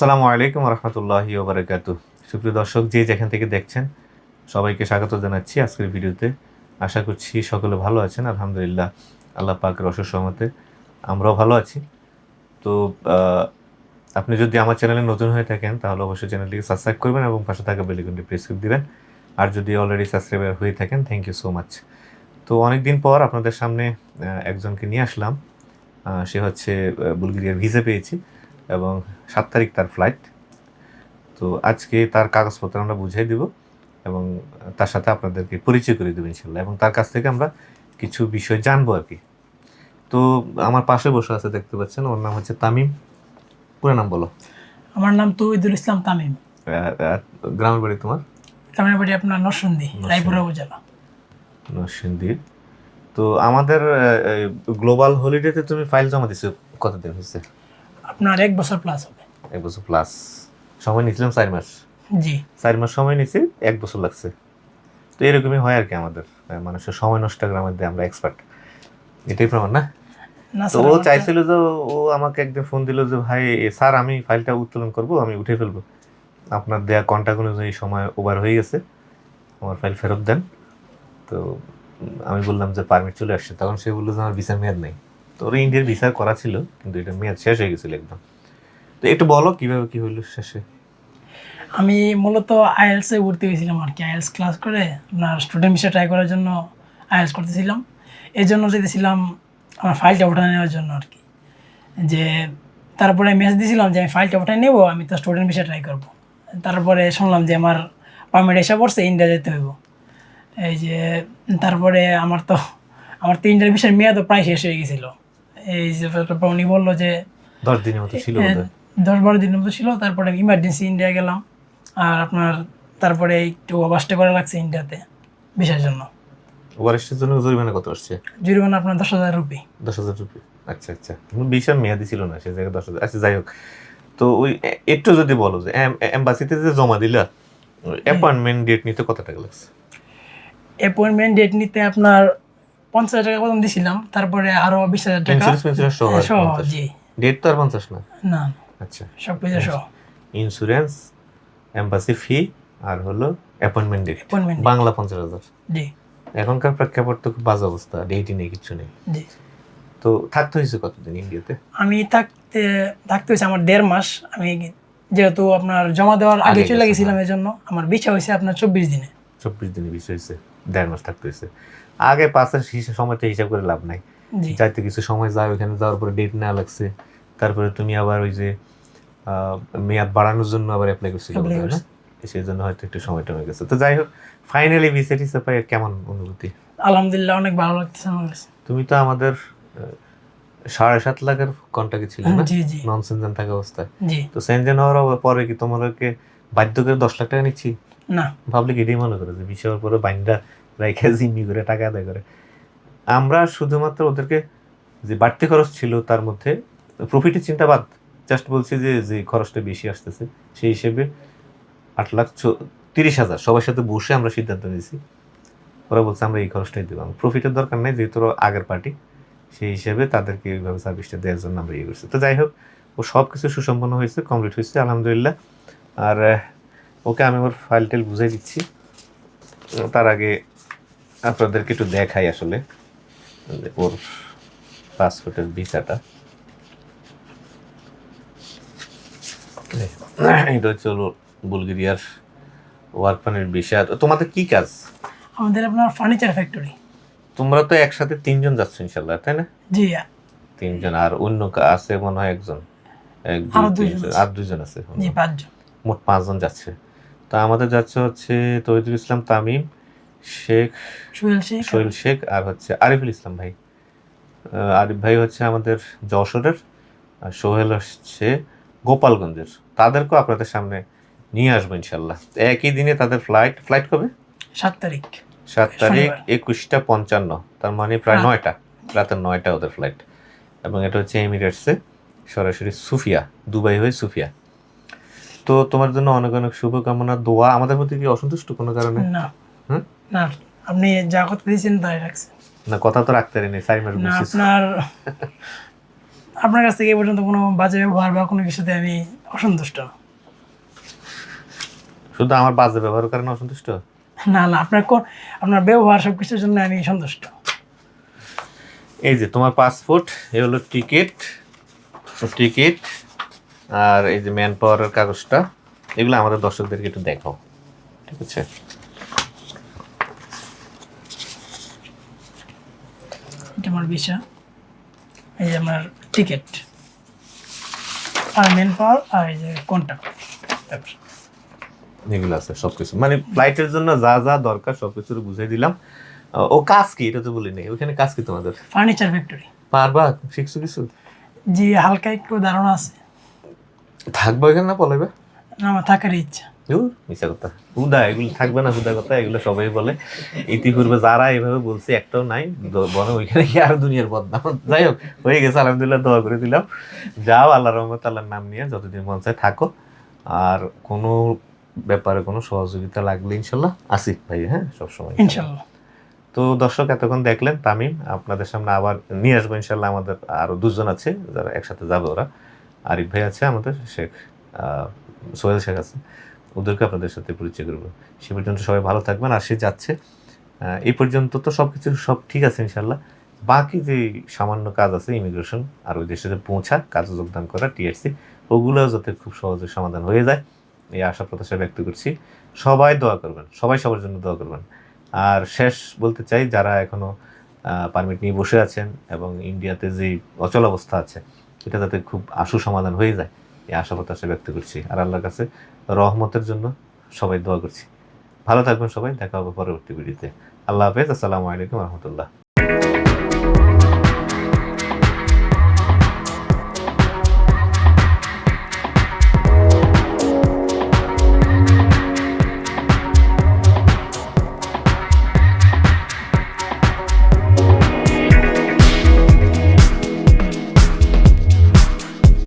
আসসালামু আলাইকুম রহমতুল্লাহি ওবরাকাত সুপ্রিয় দর্শক, যে যেখান থেকে দেখছেন, সবাইকে স্বাগত জানাচ্ছি আজকের ভিডিওতে। আশা করছি সকলে ভালো আছেন, আলহামদুলিল্লাহ। আল্লাহ পাকের অসুর সহমতে আমরাও ভালো আছি। তো আপনি যদি আমার চ্যানেলে নতুন হয়ে থাকেন, তাহলে অবশ্যই চ্যানেলটিকে সাবস্ক্রাইব করবেন এবং পাশে থাকা বেলিকনটি প্রেস করে দেবেন। আর যদি অলরেডি সাবস্ক্রাইবার হয়ে থাকেন থ্যাংক ইউ সো মাচ তো অনেক দিন পর আপনাদের সামনে একজনকে নিয়ে আসলাম। সে হচ্ছে বুলগেরিয়ার ভিসা পেয়েছি। এবং সাত তারিখ তার ফ্লাইট তো আজকে তার কাগজপত্র আমরা বুঝিয়ে দিব এবং তার সাথে আপনাদেরকে পরিচয় করে দেবো ইনশাল্লাহ এবং তার কাছ থেকে আমরা কিছু বিষয় জানব আর কি। তো আমার পাশে বসে আছে দেখতে পাচ্ছেন ওর নাম হচ্ছে তামিম। পুরো নাম বলো। আমার নাম তৌহিদুল ইসলাম তামিম। গ্রামের বাড়ি তোমার? গ্রামের বাড়ি আপনার নরসিংদী রায়পুর উপজেলা। নরসিংদীর তো আমাদের গ্লোবাল হলিডেতে তুমি ফাইল জমা দিছো কতদিন হয়েছে? আপনার এক বছর প্লাস হবে। এক বছর প্লাস সময় নিয়েছিলাম চার মাস। জি। চার মাস সময় নিয়েছি এক বছর লাগছে। তো এরকমই হয় আর কি আমাদের। মানুষের সময় নষ্ট করার মধ্যে আমরা এক্সপার্ট এটাই প্রমাণ না? তো ও চাইছিল যে ও আমাকে একদিন ফোন দিল যে ভাই স্যার আমি ফাইলটা উত্তোলন করব আমি উঠে ফেলব। আপনার দেয়া কন্ট্যাক্ট অনুযায়ী সময় ওভার হয়ে গেছে। আমার ফাইল ফেরত দেন। তো আমি বললাম যে পারমিট চলে আসছে। তখন সে বলল যে আমার ভিসার মেয়াদ নেই। তো ওর ইন্ডিয়ার ভিসা করা ছিল, কিন্তু এটা মেয়াদ শেষ হয়ে গেছিল একদম। তো একটু বলো, কীভাবে কি হইল শেষে? আমি মূলত আইএলসে ভর্তি হয়েছিলাম আর কি আইএলস ক্লাস করে আপনার স্টুডেন্ট বিষয়ে ট্রাই করার জন্য আইএলস করতেছিলাম। এই জন্য যেতেছিলাম আমার ফাইলটা উঠে নেওয়ার জন্য আর কি। যে তারপরে মেসেজ দিয়েছিলাম যে আমি ফাইলটা উঠে নেব, আমি তো স্টুডেন্ট বিষয়ে ট্রাই করব। তারপরে শুনলাম যে আমার পারমিট এসে পড়ছে ইন্ডিয়া যেতে হইব। এই যে তারপরে আমার তো আমার তো ইন্ডিয়ার বিষয়ের মেয়াদও প্রায় শেষ হয়ে গেছিল। এই যে তারপর উনি বলল যে দশ দিনের মতো ছিল দশ বারো দিনের মতো ছিল তারপরে ইমার্জেন্সি ইন্ডিয়া গেলাম। আর আপনার তারপরে একটু অবাসটা করা লাগছে ইন্ডিয়াতে বিষয়ের জন্য। ওয়ারেস্টের জন্য জরিমানা কত আসছে? জরিমানা আপনার দশ হাজার রুপি। দশ হাজার রুপি। আচ্ছা আচ্ছা। বিশাল মেয়াদি ছিল না সে জায়গায় দশ হাজার। আচ্ছা যাই হোক। তো ওই একটু যদি বলো যে এম্বাসিতে যে জমা দিলা অ্যাপয়েন্টমেন্ট ডেট নিতে কত টাকা লাগছে? অ্যাপয়েন্টমেন্ট ডেট নিতে আপনার পঞ্চাশ হাজার টাকা প্রথম দিছিলাম? তারপরে আরও বিশ হাজার টাকা। ইন্স্যুরেন্স ফিন্সুরেন্স সহ সহ জি। ডেট তো আর পঞ্চাশ না? না আচ্ছা। সব কিছু সহ ইন্স্যুরেন্স এম্বাসি ফি আর হলো অ্যাপয়েন্টমেন্ট ডেট অ্যাপয়েন্টমেন্ট বাংলা পঞ্চাশ হাজার। জি। এখনকার প্রেক্ষাপট তো খুব বাজে অবস্থা ডেটই নেই কিছু নেই। জি। তো থাকতে হয়েছে কতদিন ইন্ডিয়াতে আমি থাকতে থাকতে হয়েছে আমার দেড় মাস। আমি যেহেতু আপনার জমা দেওয়ার আগে চলে গেছিলাম এই জন্য আমার বিছা হয়েছে আপনার চব্বিশ দিনে। চব্বিশ দিনের বিষয় হয়েছে। দেড় মাস থাকতে হয়েছে। আগে হিসাব সময়টা হিসাব করে লাভ নাই। যাইতে কিছু সময় যায় ওখানে যাওয়ার পরে ডেট লাগছে। তারপরে তুমি আবার ওই যে মেয়াদ বাড়ানোর জন্য আবার অ্যাপ্লাই করছিলে? সেই জন্য হয়তো একটু সময়টা হয়ে গেছে। তো যাই হোক ফাইনালি ভিসা টিসা পাই কেমন অনুভূতি? আলহামদুলিল্লাহ অনেক ভালো লাগতেছে আমার কাছে। তুমি তো আমাদের সাড়ে সাত লাখের কন্টাক্টে ছিল না? নন সেনজেন থাকা অবস্থায়। তো সেনজেন হওয়ার পরে কি তোমাদেরকে বাধ্য করে দশ লাখ টাকা নিচ্ছি? না। ভাবলে কি এটাই মনে করে যে বিষয় পরে বাইন্ডা রাইখে জিম্মি করে, টাকা আদায় করে। আমরা শুধুমাত্র ওদেরকে যে বাড়তি খরচ ছিল তার মধ্যে প্রফিটের চিন্তা বাদ জাস্ট বলছি যে যে খরচটা বেশি আসতেছে, সেই হিসেবে আট লাখ তিরিশ হাজার সবার সাথে বসে আমরা সিদ্ধান্ত নিয়েছি। ওরা বলছে, আমরা এই খরচটাই দেবো। প্রফিটের দরকার নেই, যেহেতু আগের পার্টি সেই হিসেবে তাদেরকে ওইভাবে সার্ভিসটা দেওয়ার জন্য আমরা ইয়ে করছি। তো যাই হোক, ও সব কিছু সুসম্পন্ন হয়েছে কমপ্লিট হয়েছে, আলহামদুলিল্লাহ। আর ওকে আমি ওর ফাইল টেল বুঝাই দিচ্ছি। তার আগে আপনাদেরকে একটু দেখাই আসলে। ওর পাসপোর্টের ভিসাটা। এটা হচ্ছে হলো বুলগেরিয়ার ওয়ার্ক পানির ভিসা তোমাদের কি কাজ? আমাদের আপনার ফার্নিচার ফ্যাক্টরি তোমরা তো একসাথে তিনজন যাচ্ছ ইনশাল্লাহ তাই না? জি তিনজন আর অন্য আছে মনে হয় একজন আরও তিন দুইজন জন- আছে। জি পাঁচজন। মোট পাঁচজন যাচ্ছে। তো আমাদের যাচ্ছে হচ্ছে তহিদুল ইসলাম তামিম শেখ সোহেল শেখ। সোহেল শেখ আর হচ্ছে আরিফুল ইসলাম ভাই। আরিফ ভাই হচ্ছে আমাদের যশোরের আর সোহেল হচ্ছে গোপালগঞ্জের। তাদেরকেও আপনাদের সামনে নিয়ে আসব ইনশাল্লাহ একই দিনে তাদের ফ্লাইট ফ্লাইট কবে? সাত তারিখ। সাত তারিখ একুশটা পঞ্চান্ন তার মানে প্রায় নয়টা রাতের নয়টা ওদের ফ্লাইট এবং এটা হচ্ছে এমিরেটসে সরাসরি সুফিয়া দুবাই হয়ে সুফিয়া। তো তোমার জন্য অনেক অনেক শুভকামনা দোয়া। আমাদের প্রতি কি অসন্তুষ্ট কোনো কারণে? না। হুম? না আপনি যা কথা দিয়েছেন তাই রাখছেন। না কথা তো রাখতে চার মাস না আপনার আপনার কাছ থেকে এ পর্যন্ত কোনো বাজে ব্যবহার বা কোনো কিছুতে আমি অসন্তুষ্ট। শুধু আমার বাজে ব্যবহার করেন অসন্তুষ্ট? না না আপনার কোন আপনার ব্যবহার সব কিছুর জন্য আমি সন্তুষ্ট। এই যে তোমার পাসপোর্ট এই হলো টিকিট টিকিট আর এই যে ম্যান পাওয়ারের কাগজটা এগুলো আমাদের দর্শকদেরকে একটু দেখাও। ঠিক আছে? এটা আমার ভিসা। এই যে আমার টিকিট আর মেন পাওয়ার আর এই যে কন্ট্যাক্ট এগুলো আছে সবকিছু। মানে ফ্লাইটের জন্য যা যা দরকার সবকিছু বুঝাই দিলাম। ও কাজ কি? এটা তো বলি নাই ওখানে কাজ কি তোমাদের? ফার্নিচার ফ্যাক্টরি পারবা? শিখছো কিছু? জি হালকা একটু ধারণা আছে। থাকব এখানে না পলাইবে? না আমার থাকার ইচ্ছা। মিথ্যা কথা। হুদা এগুলো থাকবে না হুদা কথা এগুলো সবাই বলে। ইতিপূর্বে যারা এভাবে বলছে একটাও নাই। বরং ওইখানে কি আর দুনিয়ার বদনাম। যাই হোক হয়ে গেছে আলহামদুলিল্লাহ দোয়া করে দিলাম। যাও আল্লাহ রহমত আল্লাহর নাম নিয়ে যতদিন মন চায় থাকো। আর কোনো ব্যাপারে কোনো সহযোগিতা লাগলে ইনশাল্লাহ আসিফ ভাই হ্যাঁ সবসময় ইনশাল্লাহ। তো দর্শক এতক্ষণ দেখলেন তামিম। আপনাদের সামনে আবার নিয়ে আসব ইনশাল্লাহ। আমাদের আরও দুজন আছে যারা একসাথে যাবে ওরা। আরিফ ভাই আছে আমাদের শেখ সোহেল শেখ আছে। ওদেরকে আপনাদের সাথে পরিচয় করব। সে পর্যন্ত সবাই ভালো থাকবেন আর সে যাচ্ছে। এই পর্যন্ত তো সব কিছু সব ঠিক আছে ইনশাল্লাহ বাকি যে সামান্য কাজ আছে ইমিগ্রেশন আর ওই দেশে পৌঁছা, কাজে যোগদান করা টিএসসি ওগুলোও যাতে খুব সহজে সমাধান হয়ে যায়, এই আশা প্রত্যাশা ব্যক্ত করছি। সবাই দোয়া করবেন, সবাই সবার জন্য দোয়া করবেন। আর শেষ বলতে চাই, যারা এখনও পারমিট নিয়ে বসে আছেন এবং ইন্ডিয়াতে যে অচল অবস্থা আছে এটা যাতে খুব আশু সমাধান হয়ে যায়, এই আশা প্রত্যাশা ব্যক্ত করছি। আর আল্লাহর কাছে রহমতের জন্য সবাই দোয়া করছি। ভালো থাকবেন সবাই, দেখা হবে পরবর্তী ভিডিওতে। আল্লাহ হাফেজ, আসসালামু আলাইকুম রহমতুল্লাহ।